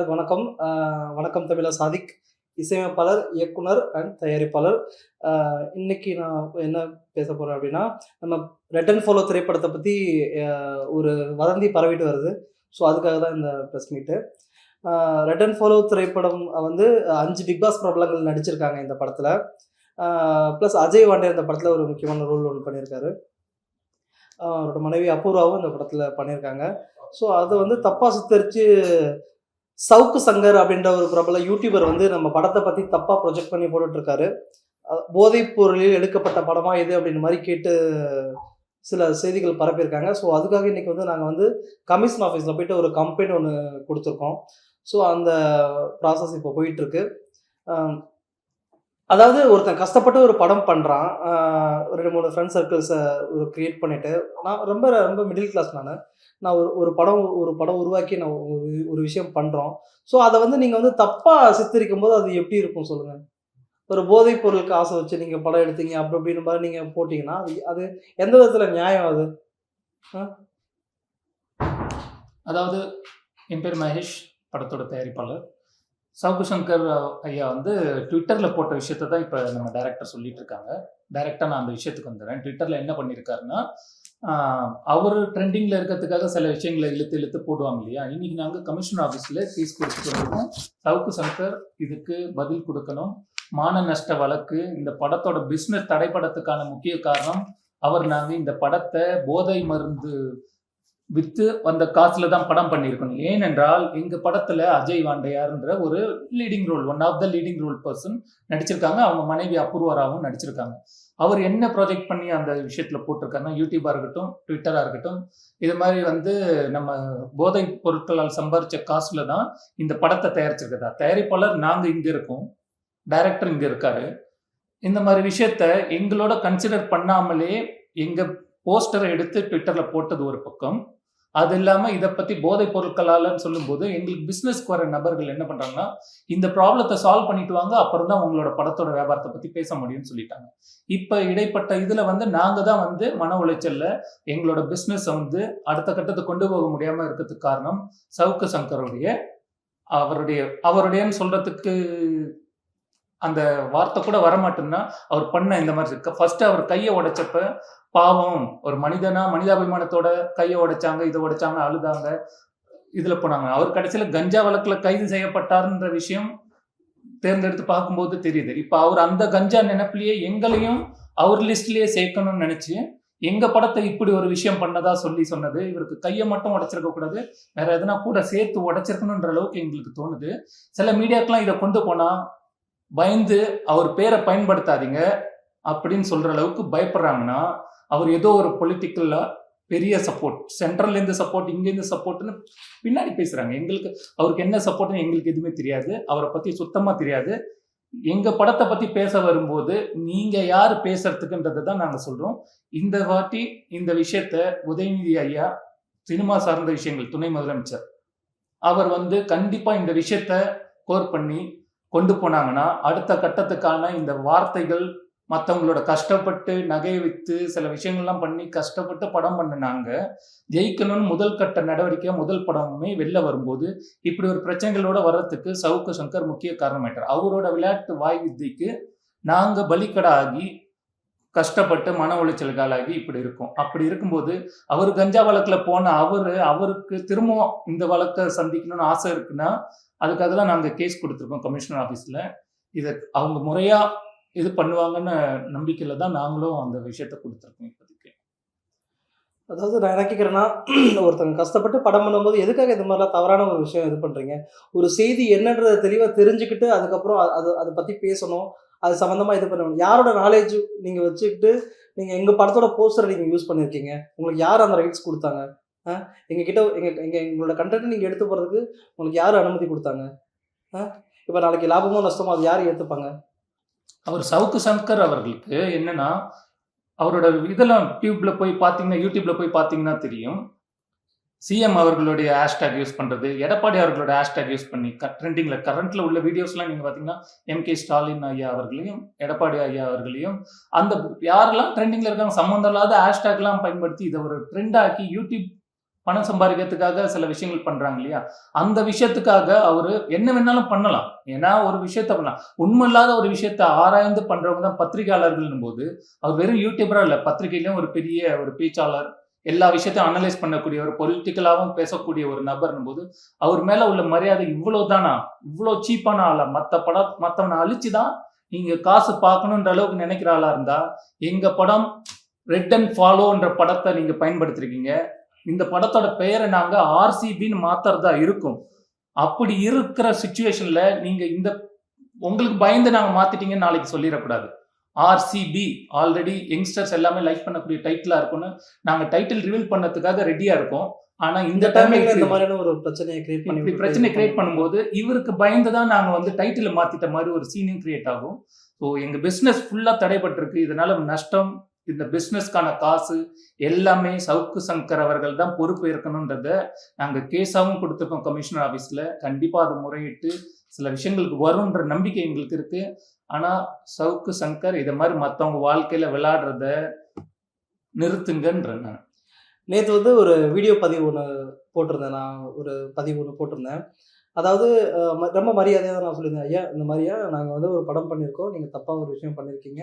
வணக்கம். வணக்கம் தமிழா சாதிக் இசையமைப்பாளர் இயக்குனர் அண்ட் தயாரிப்பாளர். இன்னைக்கு நான் என்ன பேச போகிறேன் அப்படின்னா நம்ம ரெட் அண்ட் ஃபாலோ திரைப்படத்தை பற்றி ஒரு வதந்தி பரவிட்டு வருது. ஸோ அதுக்காக தான் இந்த ப்ரெஸ் மீட்டு ரெட் அண்ட் ஃபாலோ திரைப்படம் வந்து அஞ்சு பிக் பாஸ் பிரபலங்கள் நடிச்சிருக்காங்க இந்த படத்தில். ப்ளஸ் அஜய் வாண்டே இந்த படத்தில் ஒரு முக்கியமான ரோல் ஒன்று பண்ணியிருக்காரு. அவரோட மனைவி அபூர்வாவும் இந்த படத்தில் பண்ணியிருக்காங்க. ஸோ அதை வந்து தப்பாக சித்தரித்து சவுக்கு சங்கர் அப்படின்ற ஒரு பிரபல யூடியூபர் வந்து நம்ம படத்தை பற்றி தப்பாக ப்ரொஜெக்ட் பண்ணி போட்டுட்ருக்காரு. போதைப் பொருளில் எடுக்கப்பட்ட படமாக இது அப்படின்ற மாதிரி கேட்டு சில செய்திகள் பரப்பியிருக்காங்க. ஸோ அதுக்காக இன்றைக்கி வந்து நாங்கள் வந்து கமிஷன் ஆஃபீஸில் போயிட்டு ஒரு கம்ப்ளைண்ட் ஒன்று கொடுத்துருக்கோம். ஸோ அந்த ப்ராசஸ் இப்போ போயிட்டுருக்கு அதாவது ஒருத்தன் கஷ்டப்பட்டு ஒரு படம் பண்ணுறான் ரெண்டு மூணு ஃப்ரெண்ட் சர்க்கிள்ஸை ஒரு க்ரியேட் பண்ணிவிட்டு நான் ரொம்ப ரொம்ப மிடில் கிளாஸ் நான். நான் ஒரு ஒரு படம் ஒரு படம் உருவாக்கி நான் ஒரு ஒரு விஷயம் பண்ணுறோம் ஸோ அதை வந்து நீங்கள் வந்து தப்பாக சித்தரிக்கும் போது அது எப்படி இருக்கும் சொல்லுங்கள் ஒரு போதைப் பொருளுக்கு ஆசை வச்சு நீங்கள் படம் எடுத்தீங்க அப்படி அப்படின்னு மாதிரி நீங்கள் போட்டிங்கன்னா அது அது எந்த விதத்தில் நியாயம் அது? அதாவது என் பேர் மகேஷ் படத்தோட தயாரிப்பாளர். சவுக்கு சங்கர் ஐயா வந்து ட்விட்டரில் போட்ட விஷயத்தை தான் இப்போ நம்ம டேரக்டர் சொல்லிட்டு இருக்காங்க. டைரெக்டாக நான் அந்த விஷயத்துக்கு வந்துடுறேன் ட்விட்டரில் என்ன பண்ணியிருக்காருன்னா அவர் ட்ரெண்டிங்கில் இருக்கிறதுக்காக சில விஷயங்களை இழுத்து இழுத்து போடுவாங்க இல்லையா? இன்னைக்கு நாங்கள் கமிஷன் ஆஃபீஸில் ஃபீஸ் கொடுத்துட்டு இருக்கோம் சவுக்கு சங்கர் இதுக்கு பதில் கொடுக்கணும். மான நஷ்ட வழக்கு இந்த படத்தோட பிஸ்னஸ் தடைப்படத்துக்கான முக்கிய காரணம் அவர் நாங்கள் இந்த படத்தை போதை மருந்து வித்து வந்த காசுல தான் படம் பண்ணியிருக்கணும். ஏனென்றால் எங்க படத்துல அஜய் வாண்டையார்ன்ற ஒரு leading role one of the leading role person நடிச்சிருக்காங்க. அவங்க மனைவி அபூர்வராவும் நடிச்சிருக்காங்க. அவர் என்ன ப்ராஜெக்ட் பண்ணி அந்த விஷயத்துல போட்டிருக்காருன்னா யூடியூபா இருக்கட்டும் ட்விட்டரா இருக்கட்டும் இது மாதிரி வந்து நம்ம போதை பொருட்களால் சம்பாரிச்ச காசுல தான் இந்த படத்தை தயாரிச்சிருக்கதா தயாரிப்பாளர் நாங்க இங்க இருக்கோம் டைரக்டர் இங்க இருக்காரு. இந்த மாதிரி விஷயத்த எங்களோட கன்சிடர் பண்ணாமலே எங்க போஸ்டரை எடுத்து ட்விட்டர்ல போட்டது ஒரு பக்கம். அது இல்லாமல் இதை பற்றி போதைப் பொருட்களாலன்னு சொல்லும்போது எங்களுக்கு பிஸ்னஸ்க்கு வர நபர்கள் என்ன பண்ணுறாங்கன்னா இந்த ப்ராப்ளத்தை சால்வ் பண்ணிட்டு வாங்க அப்புறம் தான் உங்களோட படத்தோட வியாபாரத்தை பற்றி பேச முடியும்னு சொல்லிட்டாங்க. இப்போ இடைப்பட்ட இதில் வந்து நாங்கள் தான் வந்து மன உளைச்சல்ல எங்களோட பிஸ்னஸை வந்து அடுத்த கட்டத்துக்கு கொண்டு போக முடியாமல் இருக்கிறதுக்கு காரணம் சவுக்கு சங்கருடைய அவருடைய அவருடையன்னு சொல்றதுக்கு அந்த வார்த்தை கூட வரமாட்டேன்னா அவர் பண்ண இந்த மாதிரி இருக்கு. ஃபர்ஸ்ட் அவர் கையை உடைச்சப்ப பாவம் ஒரு மனிதனா மனிதாபிமானத்தோட கையை உடைச்சாங்க இதை உடைச்சாங்க அழுதாங்க இதுல போனாங்க. அவர் கடைசியில கஞ்சா வழக்குல கைது செய்யப்பட்டாருன்ற விஷயம் தேர்ந்தெடுத்து பார்க்கும்போது தெரியுது. இப்ப அவர் அந்த கஞ்சா நினைப்பிலேயே எங்களையும் அவர் லிஸ்ட்லயே சேர்க்கணும்னு நினைச்சு எங்க படத்தை இப்படி ஒரு விஷயம் பண்ணதா சொல்லி சொன்னது இவருக்கு கையை மட்டும் உடைச்சிருக்க கூடாது வேற எதனா கூட சேர்த்து உடைச்சிருக்கணுன்ற அளவுக்கு எங்களுக்கு தோணுது. சில மீடியாக்கெல்லாம் இதை கொண்டு போனா பயந்து அவர் பேரை பயன்படுத்தாதீங்க அப்படின்னு சொல்ற அளவுக்கு பயப்படுறாங்கன்னா அவர் ஏதோ ஒரு பொலிட்டிக்கல்ல பெரிய சப்போர்ட் சென்ட்ரல்ல இருந்து சப்போர்ட் இங்க இருந்து சப்போர்ட்னு பின்னாடி பேசுறாங்க. எங்களுக்கு அவருக்கு என்ன சப்போர்ட்னு எங்களுக்கு எதுவுமே தெரியாது. அவரை பத்தி சுத்தமா தெரியாது. எங்க படத்தை பத்தி பேச வரும்போது நீங்க யார் பேசுறதுக்குன்றதை தான் நாங்க சொல்றோம். இந்த வாட்டி இந்த விஷயத்த உதயநிதி ஐயா சினிமா சார்ந்த விஷயங்கள் துணை முதலமைச்சர் அவர் வந்து கண்டிப்பா இந்த விஷயத்த கோர் பண்ணி கொண்டு போனாங்கன்னா அடுத்த கட்டத்துக்கான இந்த வார்த்தைகள் மற்றவங்களோட கஷ்டப்பட்டு நகையை விற்று சில விஷயங்கள்லாம் பண்ணி கஷ்டப்பட்டு படம் பண்ணினாங்க. ஜெயிக்கணும்னு முதல் கட்ட நடவடிக்கையாக முதல் படமுமே வெளில வரும்போது இப்படி ஒரு பிரச்சனைகளோட வர்றதுக்கு சவுக்கு சங்கர் முக்கிய காரணமாயிட்டார். அவரோட விளையாட்டு வாய் வித்தைக்கு நாங்கள் பலிக்கடா ஆகி கஷ்டப்பட்டு மன உளைச்சல்களாகி இப்படி இருக்கும். அப்படி இருக்கும்போது அவர் கஞ்சா வழக்கில் போன அவர் அவருக்கு திரும்பவும் இந்த வழக்கை சந்திக்கணும்னு ஆசை இருக்குன்னா அதுக்காக தான் நாங்கள் கேஸ் கொடுத்துருக்கோம் கமிஷனர் ஆஃபீஸில் இதை அவங்க முறையாக இது பண்ணுவாங்கன்னு நம்பிக்கையில் தான் நாங்களும் அந்த விஷயத்த கொடுத்துருக்கோம் இப்போதைக்கு. அதாவது நான் என்ன கேட்குறேன்னா ஒருத்தங்க கஷ்டப்பட்டு படம் பண்ணும்போது எதுக்காக இந்த மாதிரிலாம் தவறான ஒரு விஷயம் இது பண்ணுறீங்க ஒரு செய்தி என்னன்றதை தெளிவாக தெரிஞ்சுக்கிட்டு அதுக்கப்புறம் அது அதை பற்றி பேசணும். அது சம்மந்தமாக இது பண்ணணும். யாரோட நாலேஜ் நீங்கள் வச்சுக்கிட்டு நீங்கள் எங்கள் படத்தோட போஸ்டரை நீங்கள் யூஸ் பண்ணியிருக்கீங்க உங்களுக்கு யார் அந்த ரைட்ஸ் கொடுத்தாங்க? ஆ? எங்கள் எங்கள் எங்கள் எங்களோட கண்டென்ட் நீங்கள் எடுத்து போகிறதுக்கு உங்களுக்கு யார் அனுமதி கொடுத்தாங்க? ஆ? இப்போ நாளைக்கு லாபமோ நஷ்டமோ அது யார் ஏற்றுப்பாங்க அவர் சவுக்கு சங்கர் அவர்களுக்கு என்னன்னா அவரோட இதெல்லாம் டியூப்ல போய் பார்த்தீங்கன்னா யூடியூப்ல போய் பார்த்தீங்கன்னா தெரியும். சிஎம் அவர்களுடைய ஹேஷ்டேக் யூஸ் பண்றது எடப்பாடி அவர்களோட ஹேஷ்டேக் யூஸ் பண்ணி ட்ரெண்டிங்ல கரண்ட்ல உள்ள வீடியோஸ்லாம் நீங்க பாத்தீங்கன்னா எம் கே ஸ்டாலின் ஐயா அவர்களையும் எடப்பாடி ஐயா அவர்களையும் அந்த யாரெல்லாம் ட்ரெண்டிங்ல இருக்காங்க சம்மந்தம் இல்லாத ஹேஷ்டேக்லாம் பயன்படுத்தி இதை ஒரு ட்ரெண்ட் ஆக்கி யூடியூப் பணம் சம்பாதிக்கிறதுக்காக சில விஷயங்கள் பண்றாங்க இல்லையா? அந்த விஷயத்துக்காக அவரு என்ன வேணாலும் பண்ணலாம். ஏன்னா ஒரு விஷயத்த பண்ணலாம். உண்மை இல்லாத ஒரு விஷயத்த ஆராய்ந்து பண்றவங்க தான் பத்திரிகையாளர்கள் போது அவர் வெறும் யூடியூபரா இல்லை பத்திரிகையிலும் ஒரு பெரிய ஒரு பேச்சாளர் எல்லா விஷயத்தையும் அனலைஸ் பண்ணக்கூடிய ஒரு பொலிட்டிக்கலாகவும் பேசக்கூடிய ஒரு நபர்னும் போது அவர் மேல உள்ள மரியாதை இவ்வளவு தானா இவ்வளவு சீப்பான ஆளா? மத்த படம் மத்தவனை அழிச்சுதான் நீங்க காசு பார்க்கணுன்ற அளவுக்கு நினைக்கிற ஆளா இருந்தா எங்க படம் ரெட் அண்ட் ஃபாலோன்ற படத்தை நீங்க பயன்படுத்திருக்கீங்க. இந்த படத்தோட பெயரை நாங்க ஆர்சிபின்னு மாத்துறதா இருக்கும். அப்படி இருக்கிற சுச்சுவேஷன்ல நீங்க இந்த உங்களுக்கு பயந்து நாங்க மாத்திட்டீங்கன்னு நாளைக்கு சொல்லிடக்கூடாது. ஆர்சிபி ஆல்ரெடி யங்ஸ்டர்ஸ் எல்லாமே லைக் பண்ணக்கூடிய டைட்டிலா இருக்கும்னு நாங்க டைட்டில் ரிவீல் பண்ணதுக்காக ரெடியா இருக்கோம். ஆனா இந்த டைமிங்ல இந்த டைம்ல மாதிரியான ஒரு பிரச்சனையை கிரியேட் பண்ணி பிரச்சனை கிரியேட் பண்ணும்போது இவருக்கு பயந்து தான் நாங்க வந்து டைட்டில் மாத்திட்ட மாதிரி ஒரு சீனியும் கிரியேட் ஆகும். ஸோ எங்க பிசினஸ் ஃபுல்லா தடைபட்டிருக்கு. இதனால நஷ்டம் இந்த பிஸ்னஸ்க்கான காசு எல்லாமே சவுக்கு சங்கர் அவர்கள் தான் பொறுப்பு இருக்கணுன்றத நாங்கள் கேஸாகவும் கொடுத்துருக்கோம் கமிஷனர் ஆஃபீஸில் கண்டிப்பாக அது முறையிட்டு சில விஷயங்களுக்கு வரும்ன்ற நம்பிக்கை எங்களுக்கு இருக்குது ஆனால் சவுக்கு சங்கர் இதை மாதிரி மற்றவங்க வாழ்க்கையில் விளையாடுறத நிறுத்துங்கன்ற நான். நேற்று வந்து ஒரு வீடியோ பதிவு ஒன்று போட்டிருந்தேன். நான் ஒரு பதிவு ஒன்று போட்டிருந்தேன். அதாவது ரொம்ப மரியாதையாக தான் நான் சொல்லியிருந்தேன். ஐயா இந்த மாதிரியா நாங்கள் வந்து ஒரு படம் பண்ணியிருக்கோம். நீங்கள் தப்பாக ஒரு விஷயம் பண்ணியிருக்கீங்க.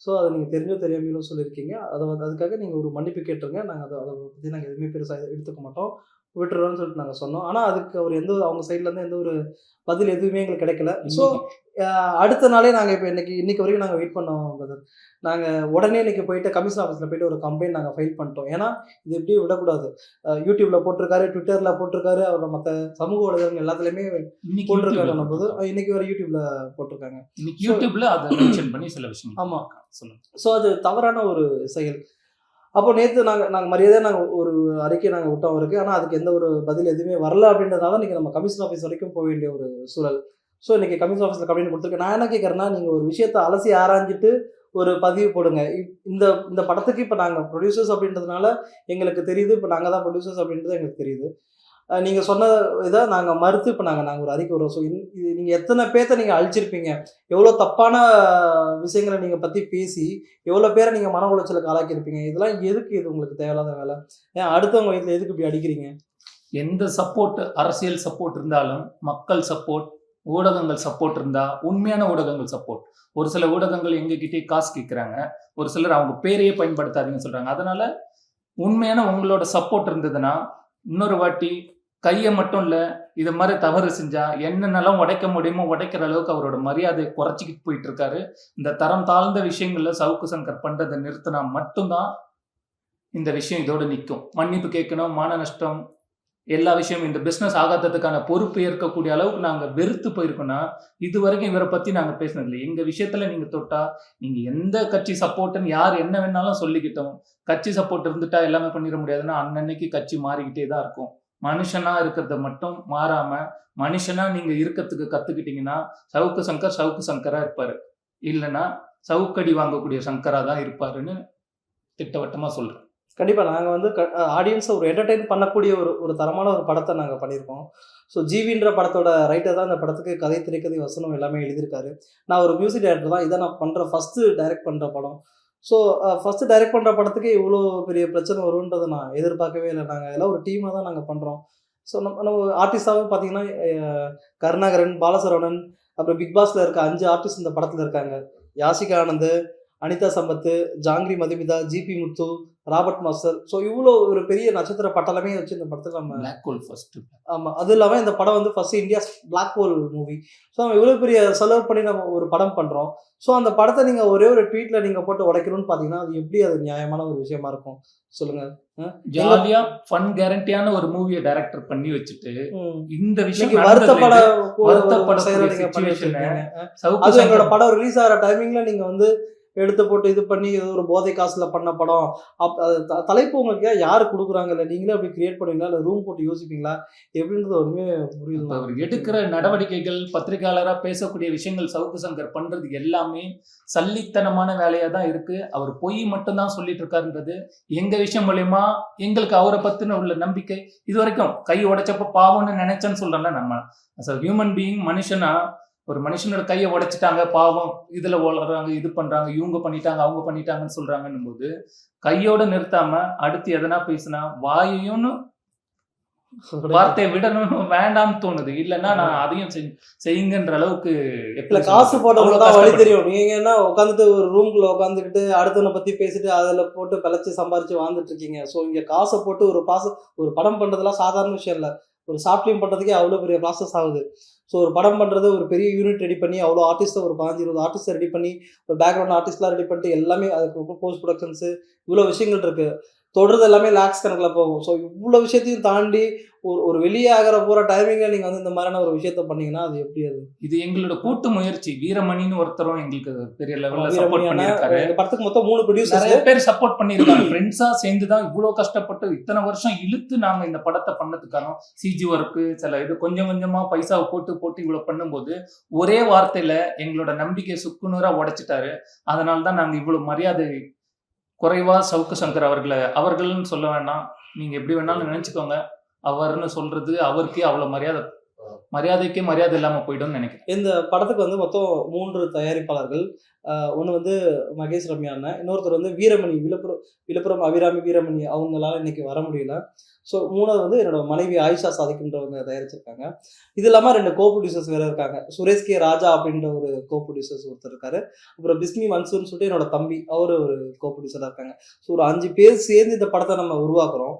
ஸோ அதை நீங்கள் தெரிஞ்சோ தெரியாமலும் சொல்லியிருக்கீங்க. அதை வந்து அதுக்காக நீங்கள் ஒரு மன்னிப்பு கேட்டுருங்க. நாங்கள் அதை அதை பற்றி நாங்கள் எதுவுமே பெருசாக எடுத்துக்க மாட்டோம். விட்டுறோம்னு சொல்லிட்டு நாங்கள் சொன்னோம். ஆனால் அதுக்கு அவர் எந்த அவங்க சைட்லேருந்து எந்த ஒரு பதில் எதுவுமே எங்களுக்கு கிடைக்கல. ஸோ அடுத்த நாளே நாங்கள் இப்போ இன்னைக்கு இன்னைக்கு வரைக்கும் நாங்கள் வெயிட் பண்ணோம் பிரதர் நாங்கள் உடனே இன்னைக்கு போயிட்டு கமிஷன் ஆஃபீஸில் போயிட்டு ஒரு கம்ப்ளைண்ட் நாங்கள் ஃபைல் பண்ணிட்டோம். ஏன்னா இது எப்படியும் விடக்கூடாது. யூடியூப்ல போட்டிருக்காரு ட்விட்டர்ல போட்டிருக்காரு அவர் மற்ற சமூக ஊடகங்கள் எல்லாத்துலேயுமே YouTubeல போது இன்னைக்கு வர யூடியூப்ல போட்டிருக்காங்க. இன்னைக்கு யூடியூப்ல அதை மென்ஷன் பண்ணி சில விஷயங்கள் ஆமா. சொல்லுங்க. ஸோ அது தவறான ஒரு செயல். அப்போ நேற்று நாங்கள் நாங்கள் மரியாதையாக நாங்கள் ஒரு அறிக்கை நாங்கள் விட்டோம் அவருக்கு. ஆனால் அதுக்கு எந்த ஒரு பதில் எதுவுமே வரல அப்படின்றதுனால இன்றைக்கி நம்ம கமிஷன் ஆஃபீஸ் வரைக்கும் போக வேண்டிய ஒரு சூழல். ஸோ இன்றைக்கி கமிஷன் ஆஃபீஸில் கம்ப்ளைண்ட் கொடுத்துருக்கேன். நான் என்ன கேட்குறேன்னா நீங்கள் ஒரு விஷயத்தை அலசி ஆராய்ஞ்சிட்டு ஒரு பதிவு போடுங்க. இப்- இந்த இந்த படத்துக்கு இப்போ நாங்கள் ப்ரொடியூசர்ஸ் அப்படின்றதுனால எங்களுக்கு தெரியுது. இப்போ நாங்கள் தான் ப்ரொடியூசர்ஸ் அப்படின்றது எங்களுக்கு தெரியுது. நீங்கள் சொன்ன இதை நாங்கள் மறுத்து இப்போ நாங்கள் நாங்கள் ஒரு அறிக்கை வரோம் ஸோ இது நீங்கள் எத்தனை பேர்த்த நீங்கள் அழிச்சிருப்பீங்க? எவ்வளோ தப்பான விஷயங்களை நீங்கள் பற்றி பேசி எவ்வளோ பேரை நீங்கள் மன உளைச்சலுக்கு ஆளாக்கியிருப்பீங்க? இதெல்லாம் எதுக்கு இது உங்களுக்கு தேவையில்லாத வேலை? ஏன் அடுத்தவங்க இதில் எதுக்கு இப்படி அடிக்கிறீங்க? எந்த சப்போர்ட் அரசியல் சப்போர்ட் இருந்தாலும் மக்கள் சப்போர்ட் ஊடகங்கள் சப்போர்ட் இருந்தால் உண்மையான ஊடகங்கள் சப்போர்ட் ஒரு சில ஊடகங்கள் எங்ககிட்டயே காசு கேட்குறாங்க ஒரு சிலர் அவங்க பேரையே பயன்படுத்தாதீங்கன்னு சொல்கிறாங்க அதனால உண்மையான உங்களோட சப்போர்ட் இருந்ததுன்னா இன்னொரு வாட்டி கையை மட்டும் இல்லை இது மாதிரி தவறு செஞ்சா என்னென்னலாம் உடைக்க முடியுமோ உடைக்கிற அளவுக்கு அவரோட மரியாதையை குறைச்சிக்கிட்டு போயிட்டு இருக்காரு இந்த தரம் தாழ்ந்த விஷயங்கள்ல சவுக்கு சங்கர் பண்றதை நிறுத்தினா மட்டும்தான் இந்த விஷயம் இதோட நிற்கும் மன்னிப்பு கேட்கணும் மான நஷ்டம் எல்லா விஷயமும் இந்த பிஸ்னஸ் ஆகாததுக்கான பொறுப்பு ஏற்கக்கூடிய அளவுக்கு நாங்கள் வெறுத்து போயிருக்கோம்னா இது வரைக்கும் இவரை பத்தி நாங்கள் பேசினதில்லை எங்க விஷயத்துல நீங்க தொட்டா நீங்க எந்த கட்சி சப்போர்ட்டுன்னு யார் என்ன வேணாலும் சொல்லிக்கிட்டோம். கட்சி சப்போர்ட் இருந்துட்டா எல்லாமே பண்ணிட முடியாதுன்னா அன்னன்னைக்கு கட்சி மாறிக்கிட்டே தான் இருக்கும். மனுஷனா இருக்கிறத மட்டும் மாறாம மனுஷனா நீங்க இருக்கிறதுக்கு கத்துக்கிட்டீங்கன்னா சவுக்கு சங்கர் சவுக்கு சங்கரா இருப்பாரு. இல்லைன்னா சவுக்கடி வாங்கக்கூடிய சங்கரா தான் இருப்பாருன்னு திட்டவட்டமா சொல்றேன். கண்டிப்பாக நாங்கள் வந்து ஆடியன்ஸை ஒரு என்டர்டைன் பண்ணக்கூடிய ஒரு ஒரு தரமான ஒரு படத்தை நாங்கள் பண்ணியிருக்கோம். ஸோ ஜீவின்ற படத்தோட ரைட்டர் தான் இந்த படத்துக்கு கதை திரைக்கதை வசனம் எல்லாமே எழுதியிருக்காரு. நான் ஒரு மியூசிக் டைரக்டர் தான். இதை நான் பண்ற ஃபர்ஸ்ட் டைரக்ட் பண்ணுற படம். ஸோ ஃபஸ்ட்டு டைரக்ட் பண்ணுற படத்துக்கு இவ்வளோ பெரிய பிரச்சனை வரும்ன்றதை நான் எதிர்பார்க்கவே இல்லை. நாங்கள் எல்லாம் ஒரு டீமாக தான் நாங்கள் பண்ணுறோம் ஸோ நம்ம நம்ம ஆர்டிஸ்டாகவே பார்த்தீங்கன்னா கருணாகரன் பாலசரவணன் அப்புறம் பிக் பாஸில் இருக்க அஞ்சு ஆர்டிஸ்ட் இந்த படத்தில் இருக்காங்க. Yashika Anand Anitha Sampath Jangiri Madhumitha GP Muthu Robert master. So இவ்வளோ ஒரு பெரிய நட்சத்திர பட்டலமே வச்சு இந்த படத்தில் நம்ம பிளாக் ஹோல் ஃபர்ஸ்ட் ஆமாம் அது இல்லாமல் இந்த படம் வந்து first India's black hole movie so நம்ம இவ்வளோ பெரிய செலவு பண்ணி நம்ம ஒரு படம் பண்ணுறோம் ஸோ அந்த படத்தை நீங்கள் ஒரே ஒரு ட்வீட்டில் நீங்கள் போட்டு உடைக்கணும்னு பார்த்தீங்கன்னா அது எப்படி அது நியாயமான ஒரு விஷயமா இருக்கும்? சொல்லுங்கள் ஜாலியா ஃபன் கேரண்டியான ஒரு மூவியை டைரக்டர் பண்ணி வச்சுட்டு இந்த விஷயம் வருத்தப்பட வச்சிருக்கீங்க. சவுக்கு அது எங்களோட படம் ரிலீஸ் ஆகிற டைமிங்ல நீங்க வந்து எடுத்து போட்டு இது பண்ணி ஒரு போதை காசுல பண்ண படம். அப் தலைப்பு உங்களுக்கு யார் கொடுக்குறாங்க இல்லை நீங்களே அப்படி கிரியேட் பண்ணுவீங்களா? இல்லை ரூம் போட்டு யோசிப்பீங்களா? எப்படின்றது ஒன்றுமே புரியல அவர் எடுக்கிற நடவடிக்கைகள் பத்திரிகையாளரா பேசக்கூடிய விஷயங்கள் சவுக்கு சங்கர் பண்றது எல்லாமே சல்லித்தனமான வேலையா தான் இருக்கு. அவர் பொய் மட்டும் தான் சொல்லிட்டு இருக்காருன்றது எங்க விஷயம் மூலியமா எங்களுக்கு அவரை பத்தின உள்ள நம்பிக்கை. இது வரைக்கும் கை உடைச்சப்ப பாவம்னு நினைச்சேன்னு சொல்றேன்ல நம்ம. அஸ் அ ஹியூமன் பீயிங் மனுஷனா ஒரு மனுஷனோட கையை உடைச்சிட்டாங்க பாவம் இதுல வளர்றாங்க இது பண்றாங்க இவங்க பண்ணிட்டாங்க அவங்க பண்ணிட்டாங்கன்னு சொல்றாங்கன்னும் போது கையோட நிறுத்தாம அடுத்து எதனா பேசினா வாயையும் வார்த்தையை விடணும் வேண்டாம்னு தோணுது. இல்லைன்னா நான் அதையும் செய்- செய்யுங்கன்ற அளவுக்கு இல்ல எப்படி காசு சொல்றது? போட்டவங்க அவ்வளவு தான் வழி தெரியும். நீங்க என்ன உட்காந்துட்டு ஒரு ரூம்குள்ள உட்காந்துக்கிட்டு அடுத்தவனை பத்தி பேசிட்டு அதுல போட்டு பிழைச்சு சம்பாரிச்சு வாழ்ந்துட்டு இருக்கீங்க. ஸோ இங்க காசை போட்டு ஒரு ப்ராசஸ் ஒரு படம் பண்றதுலாம் சாதாரண விஷயம் இல்ல. ஒரு சாஃப்ட் ஃபிலிம் பண்ணுறதுக்கே அவ்வளோ பெரிய ப்ராசஸ் ஆகுது. ஸோ ஒரு படம் பண்ணுறது ஒரு பெரிய யூனிட் ரெடி பண்ணி அவ்வளோ ஆர்டிஸ்ட்டை ஒரு பதினஞ்சு இருபது ஆர்டிஸ்ட்டை ரெடி பண்ணி ஒரு பேக்ரவுண்ட் ஆர்டிஸ்ட்லாம் ரெடி பண்ணிட்டு எல்லாமே அதுக்கு போஸ்ட் ப்ரொடக்ஷன்ஸு இவ்வளோ விஷயங்கள் இருக்குது தொடர்றது எல்லாமே லேக்ஸ் கணக்கில் போகும். ஸோ இவ்வளோ விஷயத்தையும் தாண்டி ஒரு ஒரு வெளியே ஆகிற போகிற டைமிங்கில் நீங்கள் வந்து இந்த மாதிரியான ஒரு விஷயத்த பண்ணீங்கன்னா அது எப்படி அது? இது எங்களோட கூட்டு முயற்சி. வீரமணின்னு ஒருத்தரும் எங்களுக்கு பெரிய லெவல்ல சப்போர்ட் இந்த படத்துக்கு மொத்தம் மூணு ப்ரொடியூசர்ஸ் நிறைய பேர் சப்போர்ட் பண்ணியிருக்காங்க. ஃப்ரெண்ட்ஸா சேர்ந்து தான் இவ்வளோ கஷ்டப்பட்டு இத்தனை வருஷம் இழுத்து நாங்க இந்த படத்தை பண்ணதுக்கான சிஜி ஒர்க்கு சில இது கொஞ்சம் கொஞ்சமா பைசாவை போட்டு போட்டு இவ்வளவு பண்ணும்போது ஒரே வார்த்தையில எங்களோட நம்பிக்கை சுக்குநூறா உடைச்சிட்டாரு. அதனால தான் நாங்க இவ்வளவு மரியாதை குறைவா சவுக்கு சங்கர் அவர்களை அவர்கள்னு சொல்ல வேண்டாம் நீங்க எப்படி வேணாலும் நினைச்சுக்கோங்க. அவர்னு சொல்றது அவருக்கே அவ்வளவு மரியாதை மரியாதைக்கே மரியாதை இல்லாம போயிடும்னு நினைக்கிறேன். இந்த படத்துக்கு வந்து மொத்தம் மூன்று தயாரிப்பாளர்கள் ஒன்று வந்து மகேஷ் ரம்யா இன்னொருத்தர் வந்து வீரமணி விழுப்புரம் விழுப்புரம் அபிராமி வீரமணி அவங்களால இன்னைக்கு வர முடியல. ஸோ மூணாவது வந்து என்னோட மனைவி ஆயிஷா சாதிக்குன்றவங்க தயாரிச்சிருக்காங்க. இது இல்லாமல் ரெண்டு கோ ப்ரொடியூசர்ஸ் வேற இருக்காங்க. சுரேஷ் கே ராஜா அப்படின்ற ஒரு கோ ப்ரொடியூசர்ஸ் ஒருத்தர் இருக்காரு. அப்புறம் பிஸ்மி மன்சூர்னு சொல்லிட்டு என்னோட தம்பி அவர் ஒரு கோ ப்ரொடியூசராக இருக்காங்க. ஸோ ஒரு அஞ்சு பேர் சேர்ந்து இந்த படத்தை நம்ம உருவாக்குறோம்.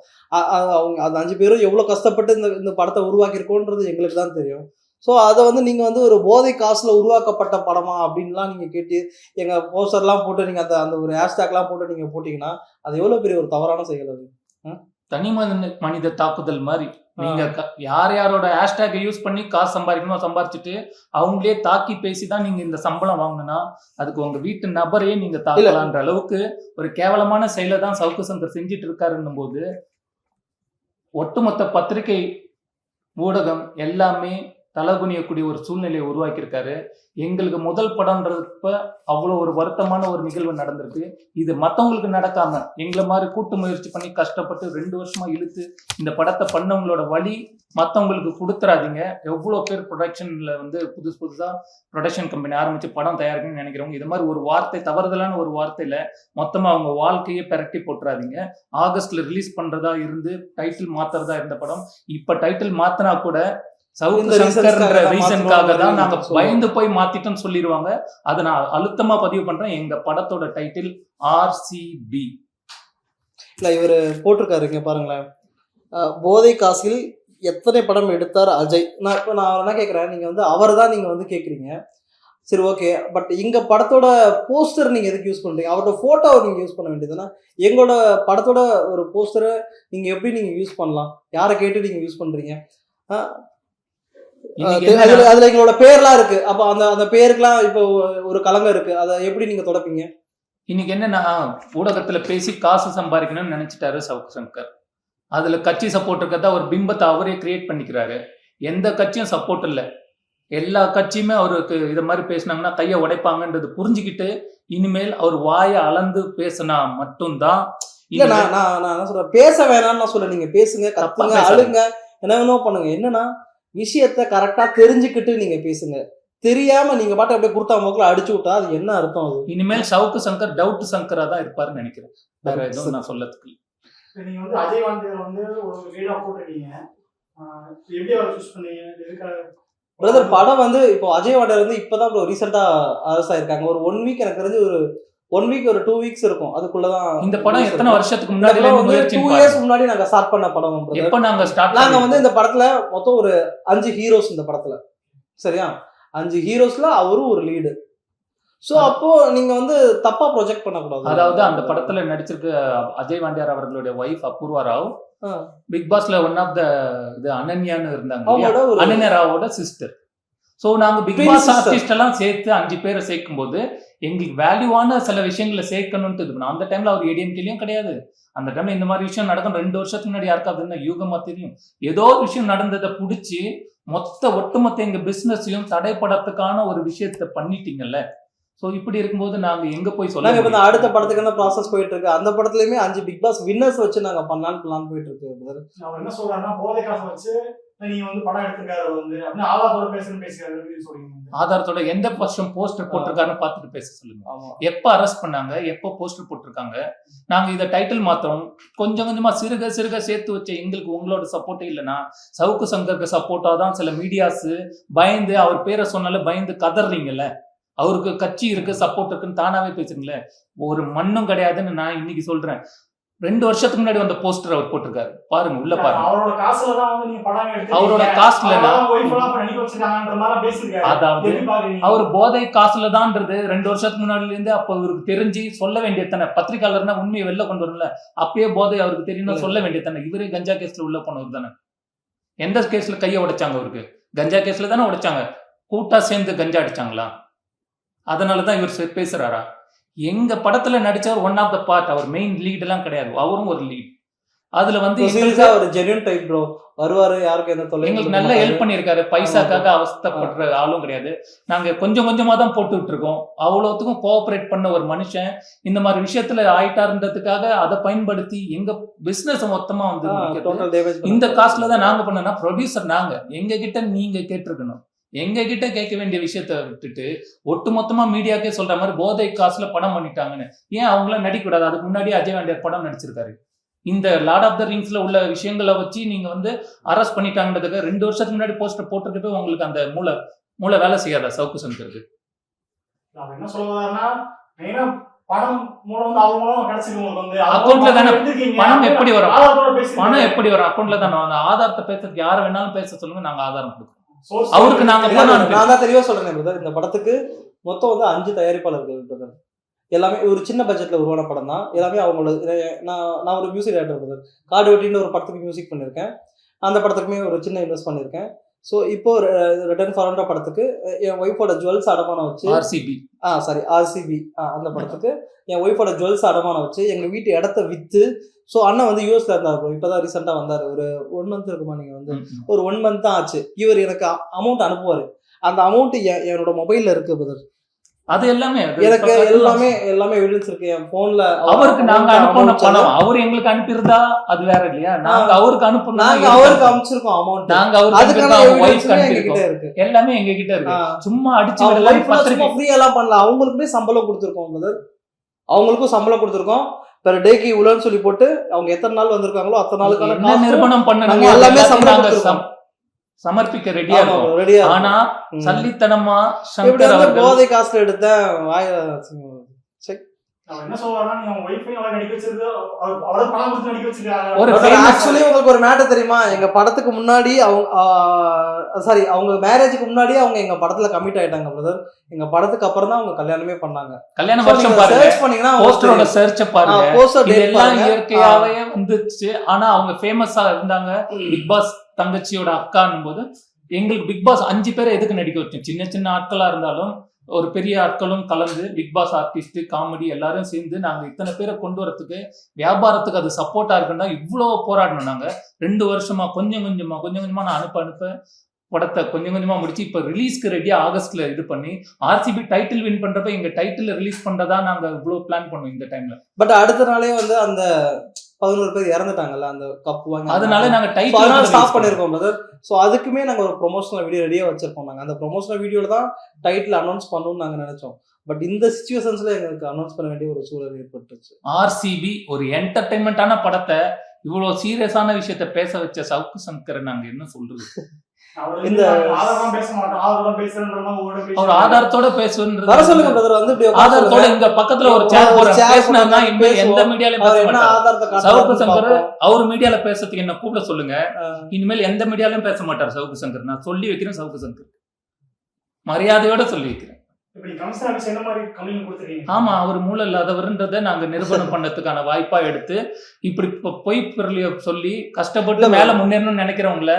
அவங்க அந்த அஞ்சு பேரும் எவ்வளோ கஷ்டப்பட்டு இந்த இந்த படத்தை உருவாக்கியிருக்கோன்றது எங்களுக்கு தான் தெரியும். ஸோ அதை வந்து நீங்கள் வந்து ஒரு போதை காசில் உருவாக்கப்பட்ட படமா அப்படின்லாம் நீங்கள் கேட்டு எங்கள் போஸ்டர்லாம் போட்டு நீங்கள் அந்த அந்த ஒரு ஹேஷ்டேக்லாம் போட்டு நீங்கள் போட்டிங்கன்னா அது எவ்வளோ பெரிய ஒரு தவறான செயல் அது? தனி மனித மனித தாக்குதல் மாதிரி. நீங்க யார் யாரோட ஹேஷ்டேக் யூஸ் பண்ணி காசு சம்பாதிக்கணுமோ சம்பாரிச்சுட்டு அவங்களே தாக்கி பேசி தான் நீங்க இந்த சம்பளம் வாங்கினா அதுக்கு உங்க வீட்டு நபரையே நீங்க தாக்கலான்ற அளவுக்கு ஒரு கேவலமான செயலை தான் சவுக்கு சங்கர் செஞ்சிட்டு இருக்காருன்னும் போது ஒட்டுமொத்த பத்திரிகை ஊடகம் எல்லாமே தலை குனியக்கூடிய ஒரு சூழ்நிலையை உருவாக்கியிருக்காரு. எங்களுக்கு முதல் படம்ன்றப்ப அவ்வளோ ஒரு வருத்தமான ஒரு நிகழ்வு நடந்திருக்கு. இது மற்றவங்களுக்கு நடக்காம எங்களை மாதிரி கூட்டு முயற்சி பண்ணி கஷ்டப்பட்டு ரெண்டு வருஷமா இழுத்து இந்த படத்தை பண்ணவங்களோட வழி மற்றவங்களுக்கு கொடுத்துறாதீங்க. எவ்வளோ பேர் ப்ரொடக்ஷன்ல வந்து புதுசு புதுசாக ப்ரொடக்ஷன் கம்பெனி ஆரம்பிச்சு படம் தயாரிக்கணும்னு நினைக்கிறவங்க இது மாதிரி ஒரு வார்த்தை தவறுதலான ஒரு வார்த்தையில மொத்தமாக அவங்க வாழ்க்கையே பெரட்டி போட்டுறாதீங்க. ஆகஸ்ட்ல ரிலீஸ் பண்றதா இருந்து டைட்டில் மாத்துறதா இருந்த படம் இப்போ டைட்டில் மாத்தினா கூட சவுக்கு சங்கர்ன்ற ரீசனுக்காக தான் நாங்க. பயந்து போய் மாத்திட்டோம்னு சொல்லிடுவாங்க அதை நான் அழுத்தமா பதிவு பண்றேன். எங்க படத்தோட டைட்டில் ஆர்சிபி இல்லை இவர் போட்டிருக்காரு இங்க பாருங்களேன். போதை காசில் எத்தனை படம் எடுத்தார் அஜய்? நான் இப்போ நான் என்ன கேட்குறேன் நீங்கள் வந்து அவர் தான் நீங்கள் வந்து கேட்குறீங்க சரி ஓகே பட் இங்க படத்தோட போஸ்டர் நீங்க எதுக்கு யூஸ் பண்றீங்க? அவரோட போட்டோவை நீங்க யூஸ் பண்ண வேண்டியதுன்னா எங்களோட படத்தோட ஒரு போஸ்டரை நீங்க எப்படி நீங்க யூஸ் பண்ணலாம்? யாரை கேட்டு நீங்க யூஸ் பண்றீங்க ஆஹ் இன்னைக்கு அது- என்னன்னா- அதுல அதுல எங்களோட பேர்லாம் இருக்கு. அப்ப அந்த அந்த பேருக்குலாம் இப்போ ஒரு கலங்க இருக்கு. அதை எப்படி நீங்க தொடப்பீங்க? இன்னைக்கு என்னன்னா ஊடகத்துல பேசி காசு சம்பாதிக்கணும்னு நினைச்சிட்டாரு சவுக்கு சங்கர். அதுல கட்சி சப்போர்ட் இருக்கிறதா ஒரு பிம்பத்தை அவரே கிரியேட் பண்ணிக்கிறாரு. எந்த கட்சியும் சப்போர்ட் இல்லை. எல்லா கட்சியுமே அவருக்கு இதை மாதிரி பேசினாங்கன்னா கையை உடைப்பாங்கன்றது புரிஞ்சுக்கிட்டு இனிமேல் அவர் வாயை அளந்து பேசினா மட்டும்தான் இல்ல நான் நான் சொல்றேன்? பேச வேணாம்னு நான் சொல்ல நீங்க பேசுங்க கத்துங்க. அழுங்க என்ன பண்ணுங்க. என்னன்னா விஷயத்த கரெக்டா தெரிஞ்சுக்கிட்டு நீங்க பேசுங்க. தெரியாம நீங்க பாட்டு அப்படியே குடுத்தா மூக்கில் அடிச்சு விட்டா அது என்ன அர்த்தம் அது? இனிமேல் சவுக்கு சங்கர் டவுட் சங்கரா தான் இருப்பாருன்னு நினைக்கிறேன். வேற எதுவும் நான் சொல்லத்துக்கு நீங்க வந்து அஜய் வந்து ஒரு லீடா போட்டிருக்கீங்க. ஆஹ் எப்படி அவரை சூஸ் பண்ணீங்க? எதுக்காக? பிரதர் படம் வந்து இப்போ அஜய் வாடர் வந்து இப்பதான் இப்போ ரீசெண்டா அரசு ஆயிருக்காங்க. ஒரு ஒன் வீக் எனக்கு தெரிஞ்சு ஒரு ஒன் வீக் ஒரு டூ வீக்ஸ் இருக்கும். அதுக்குள்ளதான் இந்த படம் எத்தனை வருஷத்துக்கு முன்னாடி டூ இயர்ஸ் முன்னாடி நாங்க ஸ்டார்ட் பண்ண படம். எப்ப நாங்க ஸ்டார்ட் நாங்க வந்து இந்த படத்துல மொத்தம் ஒரு அஞ்சு ஹீரோஸ் இந்த படத்துல. சரியா? அஞ்சு ஹீரோஸ்ல அவரும் ஒரு லீடு சோ அப்போ நீங்க வந்து தப்பா ப்ரொஜெக்ட் பண்ணக்கூடாது. அதாவது அந்த படத்துல நடிச்சிருக்க அஜய் வாண்டியார் அவர்களுடைய ஒய்ஃப் அபூர்வா ராவ். பிக் பாஸ்ல ஒன் ஆஃப் த இது அனன்யான்னு இருந்தாங்க அனன்யா ராவோட சிஸ்டர் சோ நாங்க பிக் பாஸ். ஆர்டிஸ்ட் எல்லாம் சேர்த்து அஞ்சு பேரை சேர்க்கும் போது எங்களுக்கு வேல்யூவான சில விஷயங்களை சேர்க்கணும்ட்டு இது. அந்த டைம்ல அவர் ஏடிஎம்கேலயும் கிடையாது அந்த டைம்ல இந்த மாதிரி விஷயம் நடக்கும் ரெண்டு வருஷத்துக்கு முன்னாடி யாருக்காவது என்ன யூகமா தெரியும் ஏதோ ஒரு விஷயம் நடந்ததை புடிச்சு மொத்த ஒட்டுமொத்த எங்க பிசினஸையும் தடைப்படத்துக்கான ஒரு விஷயத்த பண்ணிட்டீங்கல்ல சோ இப்படி இருக்கும்போது நாங்க எங்க போய் சொல்ல நாங்க இப்ப? அடுத்த படத்துக்கான ப்ராசஸ் போயிட்டு இருக்கு அந்த படத்துலயுமே அஞ்சு பிக் பாஸ் வின்னர்ஸ் வச்சு நாங்க பண்ணலாம்னு பிளான் போயிட்டு இருக்கு. அவர் என்ன சொல்றாருன்னா போதை காசை வச்சு நீங்க வந்து படம் எடுத்திருக்காரு வந்து அப்படின்னு ஆதாரத்தோட பேசுறேன்னு பேசுறாரு அப்படின்னு சொல்றீங்க ஆதாரத்தோட எந்த வருஷம் போஸ்டர் போட்டிருக்காருன்னு பார்த்துட்டு பேச சொல்லுங்க. எப்போ அரெஸ்ட் பண்ணாங்க? எப்போ போஸ்டர் போட்டிருக்காங்க? நாங்க இதை டைட்டில் மாத்திரம் கொஞ்சம் கொஞ்சமா சிறுக சிறுக சேர்த்து வச்ச எங்களுக்கு உங்களோட சப்போர்ட்டே இல்லைன்னா சவுக்கு சங்கருக்கு சப்போர்ட்டா தான் சில மீடியாஸ் பயந்து அவர் பேரை சொன்னால பயந்து கதறீங்கல்ல? அவருக்கு கட்சி இருக்கு சப்போர்ட் இருக்குன்னு தானாவே பேசுறீங்களே? ஒரு மண்ணும் கிடையாதுன்னு நான் இன்னைக்கு சொல்றேன். ரெண்டு வருஷத்துக்கு முன்னாடி வந்த போஸ்டர் அவர் போட்டிருக்காரு. பாருங்க உள்ள பாருங்க அவரோட காசுல தான் வந்து நீங்க படம் எடுத்து அவரோட காசுல அதாவது அவர் போதை காசுல தான்ன்றது ரெண்டு வருஷத்துக்கு முன்னாடில இருந்து அப்ப இவருக்கு தெரிஞ்சு சொல்ல வேண்டிய தானே பத்திரிகையாளர்னா உண்மையை வெளில கொண்டு வரல அப்பயே போதை அவருக்கு தெரியும் சொல்ல வேண்டிய தானே இவரே கஞ்சா கேஸ்ல உள்ள போனவர் தானே? எந்த கேஸ்ல கையை உடைச்சாங்க அவருக்கு? கஞ்சா கேஸ்ல தானே உடைச்சாங்க. கூட்டா சேர்ந்து கஞ்சா அடிச்சாங்களா? அதனாலதான் இவர் பேசுறாரா? எங்க படத்துல நடிச்சவர் ஒன் ஆஃப் த பார்ட் அவர் மெயின் லீட் எல்லாம் கிடையாது. அவரும் ஒரு லீட் அதுல வந்து எங்களுக்கு ஒரு ஜென்யூன் டைப் ப்ரோ வருவாரு யாருக்கும் எந்த தொல்லையும் எங்களுக்கு நல்ல. ஹெல்ப் பண்ணியிருக்காரு. பைசாக்காக அவஸ்தைப்படுற ஆளும் கிடையாது. நாங்க கொஞ்சம் கொஞ்சமா தான் போட்டுக்கிட்டு இருக்கோம் அவ்வளோத்துக்கும் கோஆபரேட் பண்ண ஒரு மனுஷன். இந்த மாதிரி விஷயத்துல ஆயிட்டாருன்றதுக்காக அதை பயன்படுத்தி எங்க பிசினஸ் மொத்தமா வந்து இந்த. காசுல தான் நாங்க பண்ணனா ப்ரொடியூசர் நாங்க. எங்க கிட்ட நீங்க கேட்டிருக்கணும். எங்க கிட்ட கேட்க வேண்டிய விஷயத்த விட்டுட்டு ஒட்டு மொத்தமா மீடியாக்கே சொல்ற மாதிரி போதை காசுல படம் பண்ணிட்டாங்கன்னு. ஏன் அவங்களாம் நடிக்க கூடாது அதுக்கு முன்னாடி அஜய் வேண்டியர் படம் நடிச்சிருக்காரு. இந்த லார்ட் ஆஃப் த ரிங்ஸ்ல உள்ள விஷயங்களை வச்சு நீங்க வந்து அரெஸ்ட் பண்ணிட்டாங்கன்றதுக்கு ரெண்டு வருஷத்துக்கு முன்னாடி போஸ்டர் போட்டிருக்கப்ப உங்களுக்கு அந்த மூளை மூளை வேலை செய்யாதா சவுக்கு சங்கருக்கு? என்ன சொல்ல வர்றாருன்னா மெயினா பணம் மூலம் வந்து Accountல தானே. பணம் எப்படி வரும்? பணம் எப்படி வரும்? அக்கௌண்ட்ல தான். ஆதாரத்தை பேசுறதுக்கு யார் வேணாலும் பேச சொல்லுங்க நாங்க ஆதாரம் கொடுக்குறோம். அவருக்கு நாங்க நான் தான் தெளிவா சொல்றேன் பிரதர் இந்த படத்துக்கு மொத்தம் வந்து அஞ்சு தயாரிப்பாளர்கள் பிரதர் எல்லாமே ஒரு சின்ன பட்ஜெட்ல உருவான படம் தான். எல்லாமே அவங்களோட நான் நான் ஒரு மியூசிக் டேரக்டர் பிரதர் காடு வெட்டின்னு ஒரு படத்துக்கு மியூசிக் பண்ணியிருக்கேன் அந்த படத்துக்குமே ஒரு சின்ன இன்வெஸ்ட் பண்ணியிருக்கேன் ஸோ இப்போ ரிட்டர்ன் ஃபார்ன்ற படத்துக்கு என் ஒய்ஃபோட ஜுவல்ஸ் அடமானம் வச்சு ஆர்சிபி ஆ சாரி ஆர்சிபி அந்த படத்துக்கு என் ஒய்ஃபோட ஜுவல்ஸ் அடமானம் வச்சு எங்கள் வீட்டு இடத்த விற்று ஸோ அண்ணன் வந்து யூஎஸ்ல இருந்தார் bro. இப்பதான் ரீசெண்டாக வந்தார். ஒரு ஒன் மந்த் இருக்குமா நீங்கள் வந்து? ஒரு ஒன் மந்த் தான் ஆச்சு. இவர் எனக்கு அமௌண்ட் அனுப்புவார். அந்த அமௌண்ட் என்னோட மொபைல்ல இருக்கு பிரதர் அது எல்லாமே எனக்கு எல்லாமே எல்லாமே எவிடன்ஸ் இருக்கு. என் போன்ல அவருக்கு நாங்க அனுப்பின பணம். அவர் எங்களுக்கு அனுப்பியிருந்தா அது வேற இல்லையா? நாங்க அவருக்கு அனுப்பினா நாங்க அவருக்கு அனுப்பிச்சிருக்கோம் அமௌண்ட் நாங்க அவருக்கு எல்லாமே எங்க கிட்ட இருக்கு. சும்மா அடிச்சு எல்லாம் பத்திரிக்கை ஃப்ரீ எல்லாம் பண்ணல. அவங்களுக்குமே சம்பளம் கொடுத்துருக்கோம் அவங்களுக்கும் சம்பளம் கொடுத்துருக்கோம். பெர் டேக்கு இவ்வளோன்னு சொல்லி போட்டு அவங்க எத்தனை நாள் வந்திருக்காங்களோ அத்தனை நாளுக்கான நிறுவனம் நாங்க எல்லாமே சம்பளம் சமர்ப்பிக்க ரெடியா இருக்கும். ஆ ஆனா. சல்லித்தனமா போதை காசுல எடுத்தேன். உங்களுக்கு ஒரு மேட்டர் தெரியுமா? எங்க படத்துக்கு முன்னாடி அவங்க சாரி அவங்க மேரேஜுக்கு முன்னாடி அவங்க எங்க படத்துல கமிட் ஆயிட்டாங்க பிரதர் எங்க படத்துக்கு அப்புறம் தான் அவங்க கல்யாணமே பண்ணாங்க. கல்யாண வருஷம் பாருங்க. சர்ச் பண்ணீங்கன்னா போஸ்டரோட சர்ச்ச பாருங்க. போஸ்டர் இதெல்லாம் இயற்கையாவே வந்துச்சு ஆனா அவங்க ஃபேமஸா இருந்தாங்க. பிக் பாஸ் தங்கச்சியோட அக்கான்னும் போது எங்களுக்கு பிக் பாஸ் அஞ்சு பேரை எதுக்கு நடிக்க வச்சோம்? சின்ன சின்ன ஆட்களா இருந்தாலும் ஒரு பெரிய ஆட்களும் கலந்து பிக் பாஸ் ஆர்டிஸ்ட் காமெடி எல்லாரும் சேர்ந்து நாங்கள் இத்தனை பேரை கொண்டு வரத்துக்கு வியாபாரத்துக்கு அது சப்போர்ட்டா இருக்குன்னா இவ்வளோ போராடணும் நாங்கள் ரெண்டு வருஷமா கொஞ்சம் கொஞ்சமா கொஞ்சம் கொஞ்சமா நான் அனுப்ப அனுப்ப படத்தை கொஞ்சம் கொஞ்சமா முடிச்சு இப்ப ரிலீஸ்க்கு ரெடியா ஆகஸ்ட்ல இது பண்ணி ஆர்சிபி டைட்டில் வின் பண்றப்ப எங்க டைட்டில் ரிலீஸ் பண்றதா நாங்கள் இவ்வளோ பிளான் பண்ணோம் இந்த டைம்ல பட் அடுத்த நாளே வந்து அந்த பதினோரு பேர் இறந்துட்டாங்கல்ல அந்த கப் வாங்கி அதனால நாங்க So, அதனால ஸ்டாப் பண்ணிருக்கோம் பிரதர் ஸோ அதுக்குமே நாங்க ஒரு ப்ரொமோஷனல் வீடியோ ரெடியா வச்சிருக்கோம் நாங்க. அந்த ப்ரொமோஷனல் வீடியோல தான் டைட்டில் அனௌன்ஸ் பண்ணணும்னு நாங்க நினைச்சோம். பட் இந்த சுச்சுவேஷன்ஸ்ல எங்களுக்கு அனௌன்ஸ் பண்ண வேண்டிய ஒரு சூழல் ஏற்பட்டுச்சு. ஆர்சிபி ஒரு என்டர்டைன்மெண்டான படத்தை இவ்வளவு சீரியஸான விஷயத்த பேச வச்ச சவுக்கு சங்கரை நாங்க என்ன சொல்றது? இந்த- இந்த அவர். ஆதாரத்தோட வர சொல்லுங்க பேசுன்றது பிரதர் வந்து இப்படி உட்கார ஆதாரத்தோட. இங்க பக்கத்துல ஒரு சேர் போற பேசினா எந்த. மீடியாலயும் பேச மாட்டார் சவுக்கு சங்கர். அவர் மீடியால பேசுறதுக்கு என்ன கூப்பிட சொல்லுங்க. இனிமேல் எந்த மீடியாலயும் பேச மாட்டார் சவுக்கு சங்கர் நான் சொல்லி வைக்கிறேன் சவுக்கு சங்கர் மரியாதையோட சொல்லி வைக்கிறேன் ஆமா அவர் மூளை இல்லாதவர்ன்றதை நாங்க நிரூபணம் பண்ணதுக்கான வாய்ப்பா எடுத்து இப்படி பொய் பொருளிய சொல்லி கஷ்டப்பட்டு மேல முன்னேறணும்னு நினைக்கிறவங்கள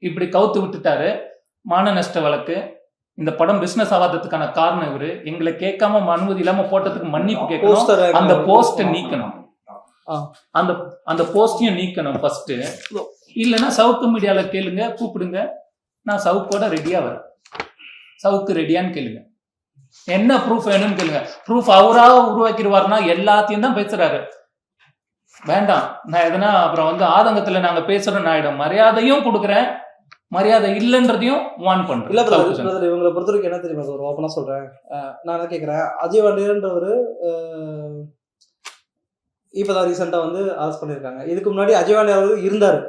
இப்படி கவுத்து விட்டுட்டாரு. மான நஷ்ட வழக்கு. இந்த படம் பிசினஸ் ஆகாததுக்கான காரணம் இவரு. எங்களை கேட்காம அனுமதி இல்லாம போட்டதுக்கு மன்னிப்பு கேட்கணும். அந்த. போஸ்ட நீக்கணும். அந்த அந்த போஸ்டையும் நீக்கணும் ஃபர்ஸ்ட் இல்லைன்னா சவுக்கு மீடியால கேளுங்க கூப்பிடுங்க. நான் சவுக்கோட ரெடியா வரேன். சவுக்கு ரெடியான்னு கேளுங்க. என்ன ப்ரூஃப் வேணும்னு கேளுங்க. ப்ரூஃப் அவரா உருவாக்கிடுவாருன்னா எல்லாத்தையும் தான் பேசுறாரு. வேண்டாம். நான் எதனா அப்புறம் வந்து ஆதங்கத்துல நாங்க பேசுறோம் நான் இடம் மரியாதையும் கொடுக்குறேன். மரியாதை இல்லைன்றதையும் வான் இல்ல பண்றேன். பிரதர் இவங்களை பொறுத்த வரைக்கும் என்ன தெரியுமா சார் ஓப்பனா சொல்றேன். நான் என்ன கேட்கறேன் அஜய் வாண்டியன்றவர் இப்பதான் ரீசெண்டா வந்து அரெஸ்ட் பண்ணியிருக்காங்க. இதுக்கு முன்னாடி அஜய் வாண்டியர் அவர் இருந்தாரு.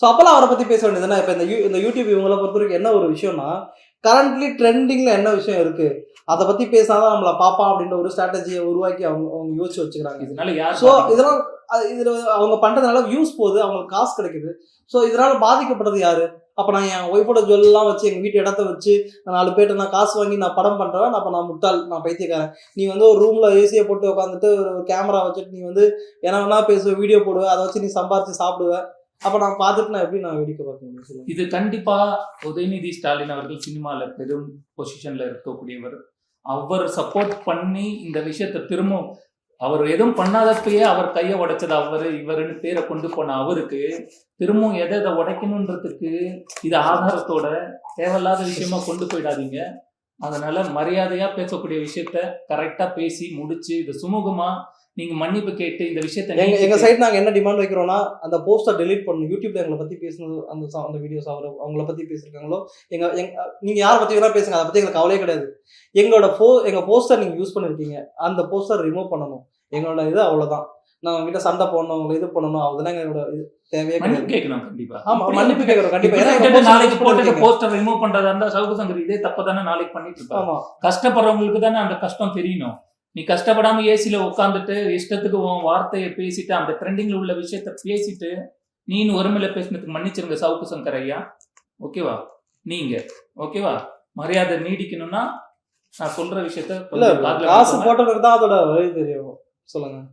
ஸோ அப்பெல்லாம் அவரை பத்தி பேச வேண்டியதுனா இப்போ இந்த யூ இந்த யூடியூப் இவங்கள பொறுத்த வரைக்கும் என்ன ஒரு விஷயம்னா கரண்ட்லி ட்ரெண்டிங்ல என்ன விஷயம் இருக்கு? அதை பத்தி பேசினாதான் நம்மள பாப்பான் அப்படின்ற ஒரு ஸ்ட்ராட்டஜியை உருவாக்கி அவங்க அவங்க யோசிச்சு வச்சுக்கிறாங்க. இதனால யார் ஸோ இதெல்லாம் இதுல அவங்க பண்றதுனால வியூஸ் போகுது அவங்களுக்கு காசு கிடைக்குது. ஸோ இதனால பாதிக்கப்படுறது யாரு? அப்போ நான் என் ஒய்ஃபோட ஜுவல்லாம் வச்சு எங்கள் வீட்டு இடத்த வச்சு நான் நாலு பேர்ட்ட நான் காசு வாங்கி நான் படம் பண்ணுறேன் அப்போ நான் முட்டாள் நான் பைத்தியக்காரன். நீ வந்து ஒரு ரூமில் ஏசியை போட்டு உட்காந்துட்டு ஒரு கேமரா வச்சுட்டு நீ வந்து என்ன வேணா பேசுவ வீடியோ போடுவ அதை வச்சு நீ சம்பாரிச்சு சாப்பிடுவ. அப்ப நான் பார்த்துட்டு நான் எப்படி நான் வேடிக்கை பார்க்க முடியும் இது கண்டிப்பா உதயநிதி ஸ்டாலின் அவர்கள் சினிமால பெரும் பொசிஷன்ல இருக்கக்கூடியவர். அவர் சப்போர்ட் பண்ணி இந்த விஷயத்தை திரும்ப அவர் எதுவும் பண்ணாதப்பயே அவர் கையை உடைச்சது அவரு இவருன்னு பேரை கொண்டு போன அவருக்கு திரும்பவும் எதை எதை உடைக்கணுன்றதுக்கு இது ஆதாரத்தோட தேவையில்லாத விஷயமா கொண்டு போயிடாதீங்க. அதனால மரியாதையா பேசக்கூடிய விஷயத்த கரெக்டா பேசி முடிச்சு இது சுமூகமா நீங்க மன்னிப்பு கேட்டு இந்த விஷயத்த எங்க எங்க சைடு நாங்க என்ன டிமாண்ட் வைக்கிறோம்னா அந்த போஸ்டர் டெலீட் பண்ணணும் யூடியூப்ல எங்களை பத்தி பேசுனது அந்த அந்த வீடியோஸ் அவர் அவங்கள பத்தி பேசியிருக்காங்களோ எங்க எங்க நீங்க யாரை பத்தி வேணா பேசுங்க. அதை பத்தி எங்களுக்கு கவலையே கிடையாது. எங்களோட போ எங்க போஸ்டர் நீங்க யூஸ் பண்ணிருக்கீங்க. அந்த போஸ்டர் ரிமூவ் பண்ணணும். எங்களோட இது அவ்வளவுதான். நான் கிட்ட சண்டை போடணும் இது பண்ணணும் அதெல்லாம் எங்களோட இது. தேவையே மன்னிப்பு கேட்கணும் கண்டிப்பா. ஆமா மன்னிப்பு கேட்கறோம் கண்டிப்பா. நாளைக்கு போட்டு. போஸ்டர் ரிமூவ் பண்றதா இருந்தா சவுக்கு சங்கர் இதே தப்பு தானே நாளைக்கு பண்ணிட்டு இருப்பாரு. ஆமா. கஷ்டப்படுறவங்களுக்கு தானே அந்த கஷ்டம் தெரியணும். நீ கஷ்டப்படாம ஏசில உட்காந்துட்டு இஷ்டத்துக்கு உன் வார்த்தையை பேசிட்டு அந்த ட்ரெண்டிங்ல உள்ள விஷயத்த பேசிட்டு நீனு ஒருமையில பேசினதுக்கு மன்னிச்சிருங்க சவுக்கு சங்கர் ஐயா. ஓகேவா? நீங்க. ஓகேவா? மரியாதை நீடிக்கணும்னா நான் சொல்ற விஷயத்த காசு. போட்டவனுக்கு தான் அதோட வழி தெரியும். சொல்லுங்கள்